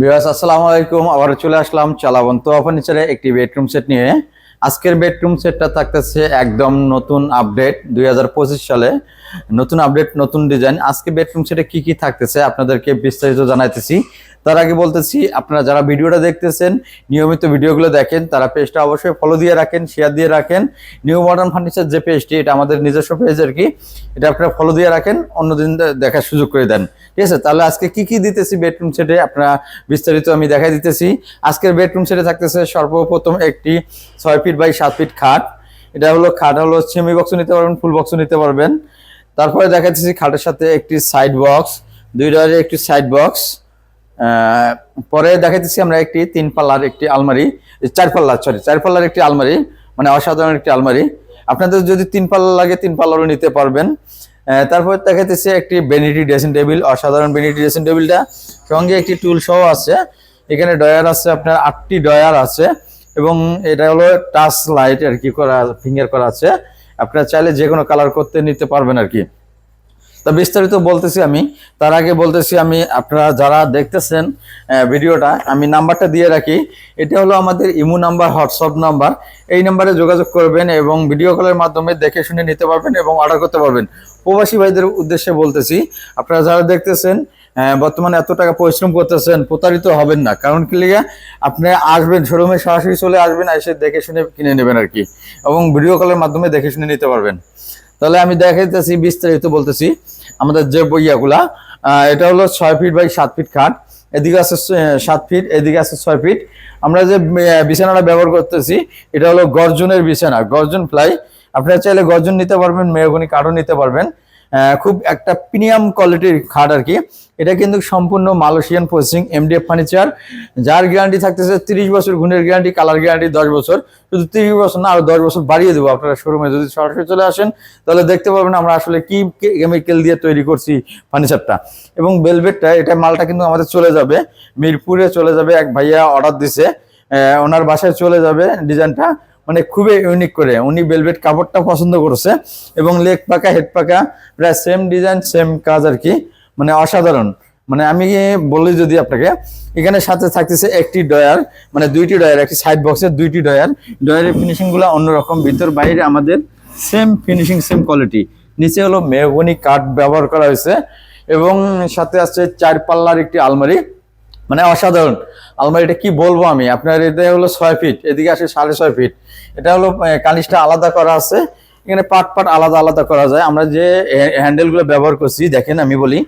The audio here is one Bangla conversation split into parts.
বিরাজ আসসালামু আলাইকুম। আবার চলে আসলাম চালাবন্ত ফার্নিচারে একটি বেডরুম সেট নিয়ে। আজকের বেডরুম সেটটা থাকতেছে একদম নতুন আপডেট দুই হাজার পঁচিশ সালে। নতুন আপডেট নতুন ডিজাইন আজকে বেডরুম সেটে কি কি থাকতেছে আপনাদেরকে বিস্তারিত জানাইতেছি। তার আগে বলতেছি, আপনারা যারা ভিডিওটা দেখতেছেন, নিয়মিত ভিডিওগুলো দেখেন, তারা পেজটা অবশ্যই ফলো দিয়ে রাখেন শেয়ার দিয়ে রাখেন। নিউ মডার্ন ফার্নিচার যে পেজটি এটা আমাদের নিজস্ব পেজ আর কি, এটা আপনারা ফলো দিয়ে রাখেন, অন্যদিন দেখার সুযোগ করে দেন। ঠিক আছে? তাহলে আজকে কি কি দিতেছি বেডরুম সেটে আপনারা বিস্তারিত আমি দেখাই দিতেছি। আজকের বেডরুম সেটে থাকতেছে সর্বপ্রথম একটি ছয় ফিট বাই সাত ফিট খাট। এটা হলো খাট হলো সেমি বক্স নিতে পারবেন ফুল বক্স নিতে পারবেন। তারপরে দেখা যাচ্ছে খাটের সাথে একটি সাইড বক্স দুই ডয়ারের একটি সাইড বক্স পরে দেখা যাচ্ছে আমরা একটি তিন পাল্লার একটি আলমারি চার পাল্লা সরি চার পাল্লার একটি আলমারি মানে অসাধারণ একটি আলমারি। আপনাদের যদি তিন পাল্লা লাগে তিন পাল্লারও নিতে পারবেন। আহ, দেখা যাচ্ছে একটি বেনিটি ড্রেসিং টেবিল অসাধারণ বেনিটি ড্রেসিং টেবিলটা সঙ্গে একটি টুল সহ আছে। এখানে ডয়ার আছে আপনার আটটি ডয়ার আছে। এবং এটা হলো টাচ লাইট আর কি করা, ফিঙ্গার করা আছে। আপনারা চাইলে যে কোনো কালার করতে নিতে পারবেন আর কি। তা বিস্তারিত বলতেছি আমি। তার আগে বলতেছি আমি, আপনারা যারা দেখতেছেন ভিডিওটা, আমি নাম্বারটা দিয়ে রাখি। এটা হলো আমাদের ইমো নাম্বার, হোয়াটসঅ্যাপ নাম্বার। এই নাম্বারে যোগাযোগ করবেন এবং ভিডিও কলের মাধ্যমে দেখে শুনে নিতে পারবেন এবং অর্ডার করতে পারবেন। প্রবাসী ভাইদের উদ্দেশ্যে বলতেছি, আপনারা যারা দেখতেছেন বর্তমানে এত টাকা পরিশ্রম করতেছেন, প্রতারিত হবেন না। কারণ কি লিগে, আপনি আসবেন শোরুমে সরাসরি চলে আসবেন, এসে দেখে শুনে কিনে নেবেন আর কি। এবং ভিডিও কলের মাধ্যমে দেখে শুনে নিতে পারবেন। তাহলে আমি দেখাইতেছি, বিস্তারিত বলতেছি আমাদের যে বইয়াগুলা। এটা হলো ছয় ফিট বাই সাত ফিট খাট। এদিকে আছে সাত ফিট এদিকে আছে ছয় ফিট আমরা যে বিছানাটা ব্যবহার করতেছি, এটা হলো গর্জনের বিছানা। গর্জন ফ্লাই আপনারা চাইলে গর্জন নিতে পারবেন, মেহগনি কাঠও নিতে পারবেন। খুব একটা প্রিমিয়াম কোয়ালিটির খাট আর কি। এটা কিন্তু সম্পূর্ণ মালয়েশিয়ান প্রসেসিং এমডিএফ ফার্নিচার যার গ্যারান্টি থাকতেছে তিরিশ বছর গুণের গ্যারান্টি কালার গ্যারান্টি দশ বছর। শুধু তিরিশ বছর না, আরও দশ বছর বাড়িয়ে দেবো আপনারা শোরুমে যদি সরাসরি চলে আসেন, তাহলে দেখতে পারবেন আমরা আসলে কি কেমিক্যাল দিয়ে তৈরি করছি ফার্নিচারটা এবং বেলভেটটা এটা মালটা কিন্তু আমাদের চলে যাবে। মিরপুরে চলে যাবে এক ভাইয়া অর্ডার দিছে। ওনার বাসায় চলে যাবে ডিজাইনটা মানে খুবই ইউনিক করে। উনি বেলভেট কাপড়টা পছন্দ করেছে এবং লেগ পাকা হেড পাকা, প্রায় সেম ডিজাইন সেম কাজ আর কি। মানে অসাধারণ। মানে আমি বলি যদি আপনাকে, এখানে সাথে থাকতেছে একটি ডয়ার মানে দুইটি ডয়ার একটি সাইড বক্সের দুইটি ডয়ার ডয়ারের ফিনিশিংগুলো অন্যরকম, ভিতর বাইরে আমাদের সেম ফিনিশিং সেম কোয়ালিটি নিচে হলো মেহগনি কাঠ ব্যবহার করা হয়েছে এবং সাথে আছে চার পাল্লার একটি আলমারি। মানে অসাধারণ। আলমারি এটা কি বলব আমি? আপনার এটা হলো ছয় ফিট, এদিকে আসে সাড়ে ছয় ফিট। এটা হলো কানিসটা আলাদা করা আছে। এখানে পাট পাট আলাদা আলাদা করা যায়। আমরা যে হ্যান্ডেলগুলো ব্যবহার করছি, দেখেন আমি বলি,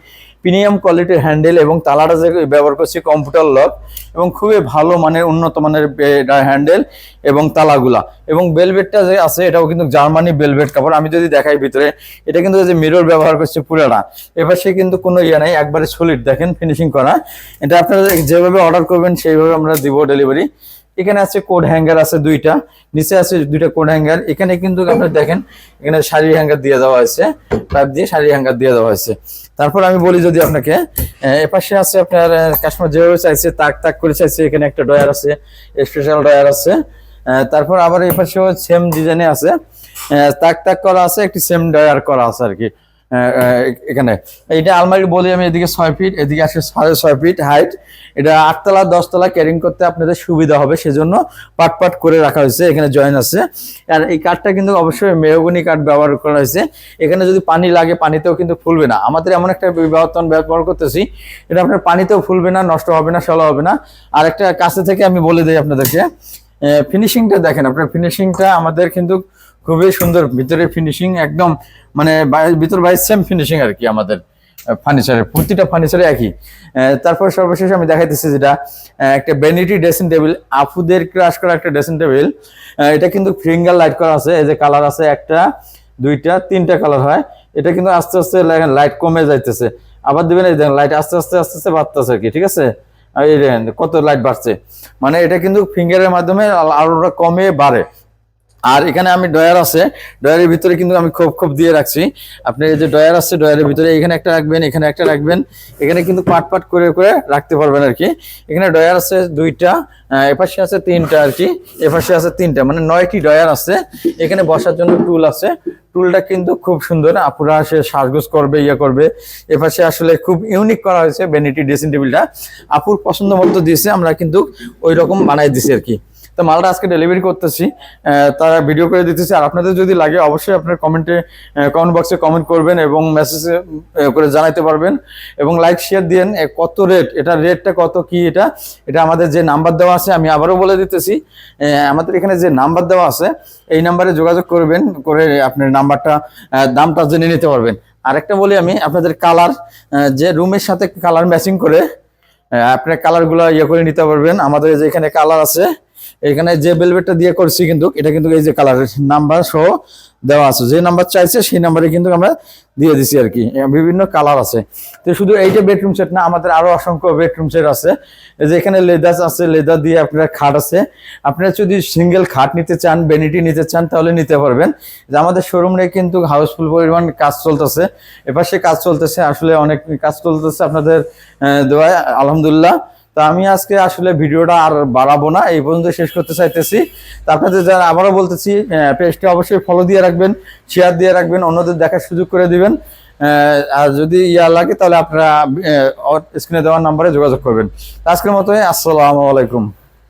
প্রিমিয়াম কোয়ালিটির হ্যান্ডেল এবং তালাটা যে ব্যবহার করছি, কম্পিউটার লক এবং খুবই ভালো মানের, উন্নত মানের হ্যান্ডেল এবং তালাগুলা। এবং বেলভেটটা যে আছে, এটাও কিন্তু জার্মানি বেলভেট কাপড়। আমি যদি দেখাই ভিতরে, এটা কিন্তু যে মিরর ব্যবহার করছে পুরাটা। এবার সে কিন্তু কোনো ইয়ে নাই, একবারে সলিড দেখেন ফিনিশিং করা। এটা আপনারা যেভাবে অর্ডার করবেন, সেইভাবে আমরা দিব ডেলিভারি এখানে আছে কোড হ্যাঙ্গার আছে দুইটা, নিচে আছে দুইটা কোড হ্যাঙ্গার। এখানে কিন্তু আপনারা দেখেন, এখানে শাড়ি হ্যাঙ্গার দিয়ে দেওয়া হয়েছে পাইপ দিয়ে শাড়ি হ্যাঙ্গার দিয়ে দেওয়া হয়েছে। তারপর আমি বলি যদি আপনাকে এপাশে আছে আপনার কাস্টমার যেভাবে চাইছে, তাক তাক করে চাইছে, এখানে একটা ডয়ার আছে স্পেশাল ডয়ার আছে। তারপর আবার এপাশেও সেম ডিজাইনে আছে। তাক তাক করা আছে, একটি সেম ডয়ার করা আছে আর কি। এখানে। এটা আলমারি বলি আমি এদিকে ছয় ফিট, এদিকে আসে সাড়ে ছয় ফিট হাইট। এটা আটতলা, দশতলা ক্যারিং করতে আপনাদের সুবিধা হবে, সেজন্য পাট পাট করে রাখা হয়েছে, এখানে জয়েন আছে। আর এই কাঠটা কিন্তু অবশ্যই মেহগনি কাঠ ব্যবহার করা হয়েছে। এখানে যদি পানি লাগে, পানিতেও কিন্তু ফুলবে না। আমাদের এমন একটা বিবাহতন ব্যবহার করতেছি, এটা আপনার পানিতেও ফুলবে না, নষ্ট হবে না সলা হবে না। আর একটা কাছে থেকে আমি বলে দিই আপনাদেরকে ফিনিশিংটা দেখেন, আপনার ফিনিশিংটা আমাদের কিন্তু খুবই সুন্দর, ভিতরে ফিনিশিং একদম মানে ভিতর বাইরে সেম ফিনিশিং আর কি আমাদের ফার্নিচারের প্রতিটা ফার্নিচারে একই। তারপর সর্বশেষ আমি দেখাইতেছি যেটা একটা বেনিটি ড্রেসিং টেবিল আফুদের ক্রাশ করা একটা ড্রেসিং টেবিল এটা কিন্তু ফিঙ্গার লাইট করা আছে, এই যে কালার আছে একটা, দুইটা, তিনটা কালার হয়, এটা কিন্তু আস্তে আস্তে লাইট কমে যাইতেছে। আবার দিবেন এই লাইট আস্তে আস্তে আস্তে আস্তে বাড়তেছে আর কি, ঠিক আছে? এই দেখেন কত লাইট বাড়ছে। মানে এটা কিন্তু ফিঙ্গারের মাধ্যমে আলোটা কমে বাড়ে। আর এখানে আমি ডয়ার আছে ডয়ারের ভিতরে কিন্তু আমি খোপ খোপ দিয়ে রাখছি। আপনি এই যে ডয়ার আছে ডয়ারের ভিতরে এখানে একটা রাখবেন, এখানে একটা রাখবেন। এখানে কিন্তু পাট পাট করে করে রাখতে পারবেন আর কি। এখানে ডয়ার আছে দুইটা এপাশে আছে তিনটা আর কি, এপাশে আছে তিনটা মানে নয়টি ডয়ার আছে। এখানে বসার জন্য টুল আছে। টুলটা কিন্তু খুব সুন্দর, আপুরা সে সাজগোজ করবে ইয়ে করবে। এপাশে আসলে খুব ইউনিক করা হয়েছে, ভ্যানিটি ড্রেসিং টেবিলটা। আপুর পছন্দ মতো দিয়েছে, আমরা কিন্তু ওই রকম বানাই দিছি আর কি। তো মালটা আজকে ডেলিভারি করতেছি তারা ভিডিও করে দিতেছি। আর আপনাদের যদি লাগে অবশ্যই আপনার কমেন্টে কমেন্ট বক্সে কমেন্ট করবেন এবং মেসেজে করে জানাইতে পারবেন। এবং লাইক শেয়ার দিয়েন এ, কত রেট এটা রেটটা কত কি এটা? এটা আমাদের যে নাম্বার দেওয়া আছে আমি আবারও বলে দিতেছি। আমাদের এখানে যে নাম্বার দেওয়া আছে এই নাম্বারে যোগাযোগ করবেন করে আপনার নাম্বারটা দামটা জেনে নিতে পারবেন। আরেকটা বলি আমি আপনাদের কালার যে রুমের সাথে কালার ম্যাচিং করে আপনার কালারগুলো ইয়ে করে নিতে পারবেন। আমাদের যে এখানে কালার আছে এখানে যে বেলভেটটা দিয়ে করছি কিন্তু, এটা কিন্তু এই যে কালার নাম্বার সহ দেওয়া আছে। যে নাম্বার চাইছে, সেই নাম্বারে কিন্তু আমরা দিয়ে দিছি আর কি। বিভিন্ন কালার আছে। তো শুধু এইটা বেডরুম সেট না, আমাদের আরও অসংখ্য বেডরুম সেট আছে। এই যে এখানে লেদার আছে লেদার দিয়ে আপনার খাট আছে। আপনারা যদি সিঙ্গেল খাট নিতে চান বেনিটি নিতে চান, তাহলে নিতে পারবেন। যে আমাদের শোরুমে কিন্তু হাউসফুল পরিমাণ কাজ চলতেছে। এপাশে কাজ চলতেছে, আসলে অনেক কাজ চলতেছে আপনাদের দোয়ায় আলহামদুলিল্লাহ। তো আমি আজকে আসলে ভিডিওটা আর বাড়াবো না, এই পর্যন্ত শেষ করতে চাইতেছি। তো আপনাদের যারা আবারও বলতেছি পেজটা অবশ্যই ফলো দিয়ে রাখবেন শেয়ার দিয়ে রাখবেন, অন্যদের দেখার সুযোগ করে দিবেন। আর যদি ইয়া লাগে, তাহলে আপনারা স্ক্রিনে দেওয়ার নাম্বারে যোগাযোগ করবেন। আজকের মতোই, আসসালামু আলাইকুম।